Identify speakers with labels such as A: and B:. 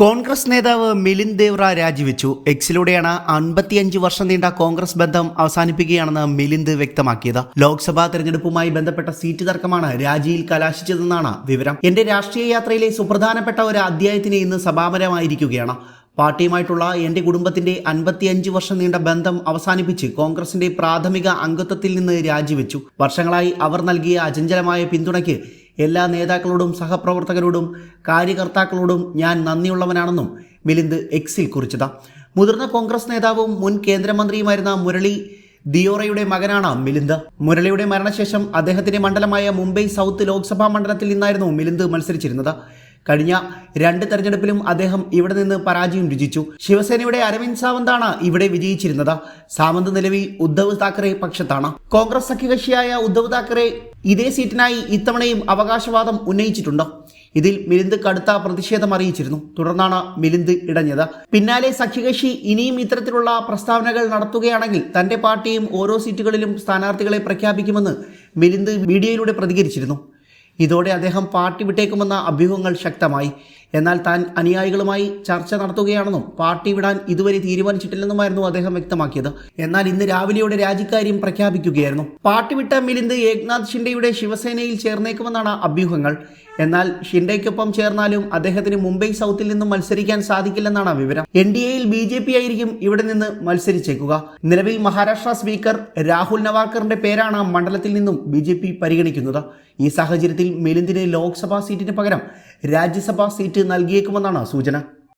A: കോൺഗ്രസ് നേതാവ് മിലിന്ദ് ദേവ്റ രാജിവെച്ചു എക്സിലൂടെയാണ് അൻപത്തിയഞ്ച് വർഷം നീണ്ട കോൺഗ്രസ് ബന്ധം അവസാനിപ്പിക്കുകയാണെന്ന് മിലിന്ദ് വ്യക്തമാക്കിയത് ലോക്സഭാ തെരഞ്ഞെടുപ്പുമായി ബന്ധപ്പെട്ട സീറ്റ് തർക്കമാണ് രാജിയിൽ കലാശിച്ചതെന്നാണ് വിവരം എന്റെ രാഷ്ട്രീയ യാത്രയിലെ സുപ്രധാനപ്പെട്ട ഒരു അധ്യായത്തിന് ഇന്ന് സമാപനമായിരിക്കുകയാണ് പാർട്ടിയുമായിട്ടുള്ള എൻ്റെ കുടുംബത്തിൻ്റെ അൻപത്തിയഞ്ച് വർഷം നീണ്ട ബന്ധം അവസാനിപ്പിച്ച് കോൺഗ്രസിന്റെ പ്രാഥമിക അംഗത്വത്തിൽ നിന്ന് രാജിവെച്ചു വർഷങ്ങളായി അവർ നൽകിയ അചഞ്ചലമായ പിന്തുണയ്ക്ക് എല്ലാ നേതാക്കളോടും സഹപ്രവർത്തകരോടും കാര്യകർത്താക്കളോടും ഞാൻ നന്ദിയുള്ളവനാണെന്നും മിലിന്ദ് എക്സിൽ കുറിച്ചത് മുതിർന്ന കോൺഗ്രസ് നേതാവും മുൻ കേന്ദ്രമന്ത്രിയുമായിരുന്ന മുരളി ദിയോറയുടെ മകനാണ് മിലിന്ദ് മുരളിയുടെ മരണശേഷം അദ്ദേഹത്തിന്റെ മണ്ഡലമായ മുംബൈ സൗത്ത് ലോക്സഭാ മണ്ഡലത്തിൽ നിന്നായിരുന്നു മിലിന്ദ് മത്സരിച്ചിരുന്നത് കഴിഞ്ഞ രണ്ട് തെരഞ്ഞെടുപ്പിലും അദ്ദേഹം ഇവിടെ നിന്ന് പരാജയം രുചിച്ചു ശിവസേനയുടെ അരവിന്ദ് സാവന്താണ് ഇവിടെ വിജയിച്ചിരുന്നത് സാവന്ത് നിലവിൽ ഉദ്ധവ് താക്കറെ പക്ഷത്താണ് കോൺഗ്രസ് സഖ്യകക്ഷിയായ ഉദ്ധവ് താക്കറെ ഇതേ സീറ്റിനായി ഇത്തവണയും അവകാശവാദം ഉന്നയിച്ചിട്ടുണ്ട് ഇതിൽ മിലിന്ദ് കടുത്ത പ്രതിഷേധം അറിയിച്ചിരുന്നു തുടർന്നാണ് മിലിന്ദ് ഇടഞ്ഞത് പിന്നാലെ സഖ്യകക്ഷി ഇനിയും ഇത്തരത്തിലുള്ള പ്രസ്താവനകൾ നടത്തുകയാണെങ്കിൽ തന്റെ പാർട്ടിയും ഓരോ സീറ്റുകളിലും സ്ഥാനാർത്ഥികളെ പ്രഖ്യാപിക്കുമെന്ന് മിലിന്ദ് മീഡിയയിലൂടെ പ്രതികരിച്ചിരുന്നു ഇതോടെ അദ്ദേഹം പാർട്ടി വിട്ടേക്കുമെന്ന അഭ്യൂഹങ്ങൾ ശക്തമായി എന്നാൽ താൻ അനുയായികളുമായി ചർച്ച നടത്തുകയാണെന്നും പാർട്ടി വിടാൻ ഇതുവരെ തീരുമാനിച്ചിട്ടില്ലെന്നുമായിരുന്നു അദ്ദേഹം വ്യക്തമാക്കിയത് എന്നാൽ ഇന്ന് രാവിലെയോടെ രാജിക്കാര്യം പ്രഖ്യാപിക്കുകയായിരുന്നു പാർട്ടി വിട്ട മിലിന്ദ് ഏക്നാഥ് ഷിൻഡെയുടെ ശിവസേനയിൽ ചേർന്നേക്കുമെന്നാണ് അഭ്യൂഹങ്ങൾ എന്നാൽ ഷിൻഡയ്ക്കൊപ്പം ചേർന്നാലും അദ്ദേഹത്തിന് മുംബൈ സൗത്തിൽ നിന്നും മത്സരിക്കാൻ സാധിക്കില്ലെന്നാണ് വിവരം എൻ ഡി എയിൽ ബി ജെ പി ആയിരിക്കും ഇവിടെ നിന്ന് മത്സരിച്ചേക്കുക നിലവിൽ മഹാരാഷ്ട്ര സ്പീക്കർ രാഹുൽ നവാക്കറിന്റെ പേരാണ് മണ്ഡലത്തിൽ നിന്നും ബി ജെ പി പരിഗണിക്കുന്നത് ഈ സാഹചര്യത്തിൽ മിലിന്ദിന് ലോക്സഭാ സീറ്റിന് പകരം രാജ്യസഭാ സീറ്റ് നൽകിയേക്കുമെന്നാണ് സൂചന